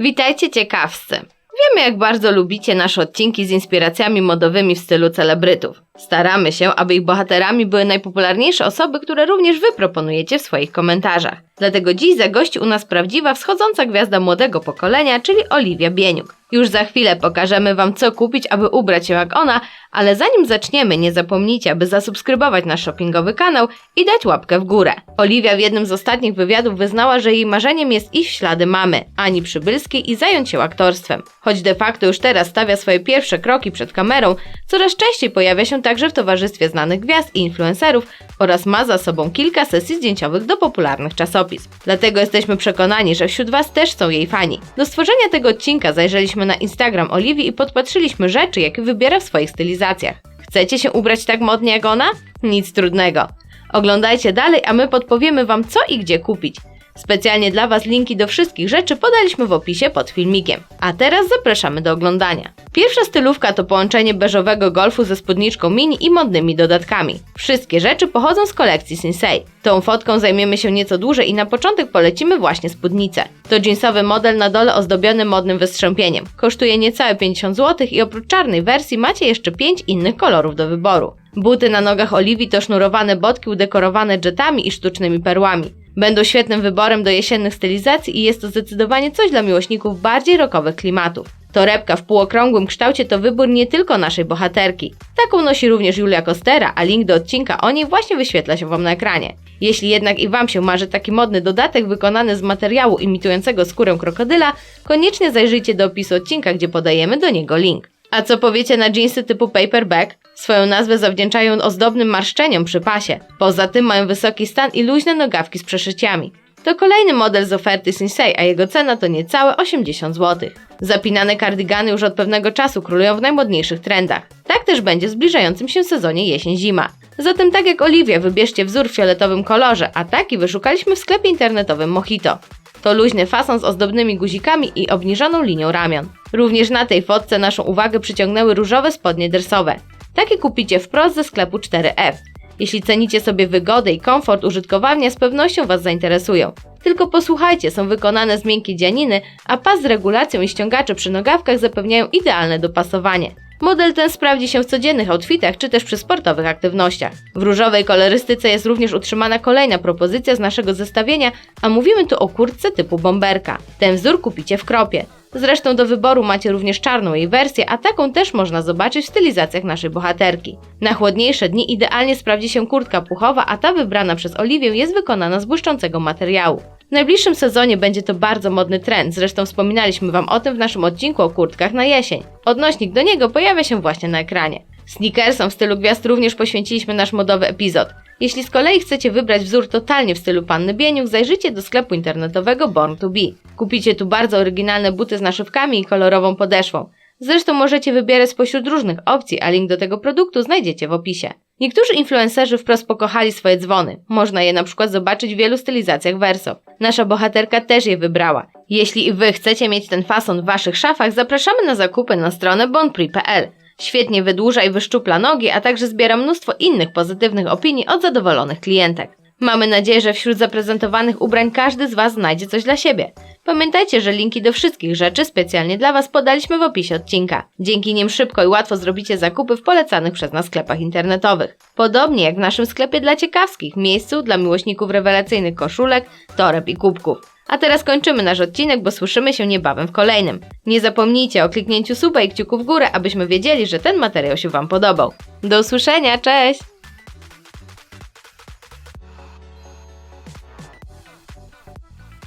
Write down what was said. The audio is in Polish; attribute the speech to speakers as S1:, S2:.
S1: Witajcie ciekawscy! Wiemy, jak bardzo lubicie nasze odcinki z inspiracjami modowymi w stylu celebrytów. Staramy się, aby ich bohaterami były najpopularniejsze osoby, które również wy proponujecie w swoich komentarzach. Dlatego dziś zagości u nas prawdziwa wschodząca gwiazda młodego pokolenia, czyli Oliwia Bieniuk. Już za chwilę pokażemy wam, co kupić, aby ubrać się jak ona, ale zanim zaczniemy, nie zapomnijcie, aby zasubskrybować nasz shoppingowy kanał i dać łapkę w górę. Oliwia w jednym z ostatnich wywiadów wyznała, że jej marzeniem jest iść w ślady mamy, Ani Przybylskiej i zająć się aktorstwem. Choć de facto już teraz stawia swoje pierwsze kroki przed kamerą, coraz częściej pojawia się także w towarzystwie znanych gwiazd i influencerów oraz ma za sobą kilka sesji zdjęciowych do popularnych czasopism. Dlatego jesteśmy przekonani, że wśród Was też są jej fani. Do stworzenia tego odcinka zajrzeliśmy na Instagram Oliwii i podpatrzyliśmy rzeczy, jakie wybiera w swoich stylizacjach. Chcecie się ubrać tak modnie jak ona? Nic trudnego. Oglądajcie dalej, a my podpowiemy Wam co i gdzie kupić. Specjalnie dla Was linki do wszystkich rzeczy podaliśmy w opisie pod filmikiem. A teraz zapraszamy do oglądania. Pierwsza stylówka to połączenie beżowego golfu ze spódniczką mini i modnymi dodatkami. Wszystkie rzeczy pochodzą z kolekcji Sinsei. Tą fotką zajmiemy się nieco dłużej i na początek polecimy właśnie spódnicę. To jeansowy model na dole ozdobiony modnym wystrzępieniem. Kosztuje niecałe 50 zł i oprócz czarnej wersji macie jeszcze 5 innych kolorów do wyboru. Buty na nogach Oliwii to sznurowane botki udekorowane jetami i sztucznymi perłami. Będą świetnym wyborem do jesiennych stylizacji i jest to zdecydowanie coś dla miłośników bardziej rockowych klimatów. Torebka w półokrągłym kształcie to wybór nie tylko naszej bohaterki. Taką nosi również Julia Kostera, a link do odcinka o niej właśnie wyświetla się Wam na ekranie. Jeśli jednak i Wam się marzy taki modny dodatek wykonany z materiału imitującego skórę krokodyla, koniecznie zajrzyjcie do opisu odcinka, gdzie podajemy do niego link. A co powiecie na jeansy typu paperback? Swoją nazwę zawdzięczają ozdobnym marszczeniom przy pasie. Poza tym mają wysoki stan i luźne nogawki z przeszyciami. To kolejny model z oferty Sinsei, a jego cena to niecałe 80 zł. Zapinane kardigany już od pewnego czasu królują w najmodniejszych trendach. Tak też będzie w zbliżającym się sezonie jesień-zima. Zatem tak jak Oliwia, wybierzcie wzór w fioletowym kolorze, a taki wyszukaliśmy w sklepie internetowym Mojito. To luźny fason z ozdobnymi guzikami i obniżoną linią ramion. Również na tej fotce naszą uwagę przyciągnęły różowe spodnie dresowe. Takie kupicie wprost ze sklepu 4F. Jeśli cenicie sobie wygodę i komfort użytkowania, z pewnością Was zainteresują. Tylko posłuchajcie, są wykonane z miękkiej dzianiny, a pas z regulacją i ściągacze przy nogawkach zapewniają idealne dopasowanie. Model ten sprawdzi się w codziennych outfitach czy też przy sportowych aktywnościach. W różowej kolorystyce jest również utrzymana kolejna propozycja z naszego zestawienia, a mówimy tu o kurtce typu bomberka. Ten wzór kupicie w kropie. Zresztą do wyboru macie również czarną jej wersję, a taką też można zobaczyć w stylizacjach naszej bohaterki. Na chłodniejsze dni idealnie sprawdzi się kurtka puchowa, a ta wybrana przez Oliwię jest wykonana z błyszczącego materiału. W najbliższym sezonie będzie to bardzo modny trend, zresztą wspominaliśmy Wam o tym w naszym odcinku o kurtkach na jesień. Odnośnik do niego pojawia się właśnie na ekranie. Sneakersom w stylu gwiazd również poświęciliśmy nasz modowy epizod. Jeśli z kolei chcecie wybrać wzór totalnie w stylu Panny Bieniuk, zajrzyjcie do sklepu internetowego Born to Be. Kupicie tu bardzo oryginalne buty z naszywkami i kolorową podeszwą. Zresztą możecie wybierać spośród różnych opcji, a link do tego produktu znajdziecie w opisie. Niektórzy influencerzy wprost pokochali swoje dzwony. Można je na przykład zobaczyć w wielu stylizacjach Verso. Nasza bohaterka też je wybrała. Jeśli i wy chcecie mieć ten fason w waszych szafach, zapraszamy na zakupy na stronę bonprix.pl. Świetnie wydłuża i wyszczupla nogi, a także zbiera mnóstwo innych pozytywnych opinii od zadowolonych klientek. Mamy nadzieję, że wśród zaprezentowanych ubrań każdy z Was znajdzie coś dla siebie. Pamiętajcie, że linki do wszystkich rzeczy specjalnie dla Was podaliśmy w opisie odcinka. Dzięki nim szybko i łatwo zrobicie zakupy w polecanych przez nas sklepach internetowych. Podobnie jak w naszym sklepie dla ciekawskich, miejscu dla miłośników rewelacyjnych koszulek, toreb i kubków. A teraz kończymy nasz odcinek, bo słyszymy się niebawem w kolejnym. Nie zapomnijcie o kliknięciu suba i kciuku w górę, abyśmy wiedzieli, że ten materiał się Wam podobał. Do usłyszenia, cześć!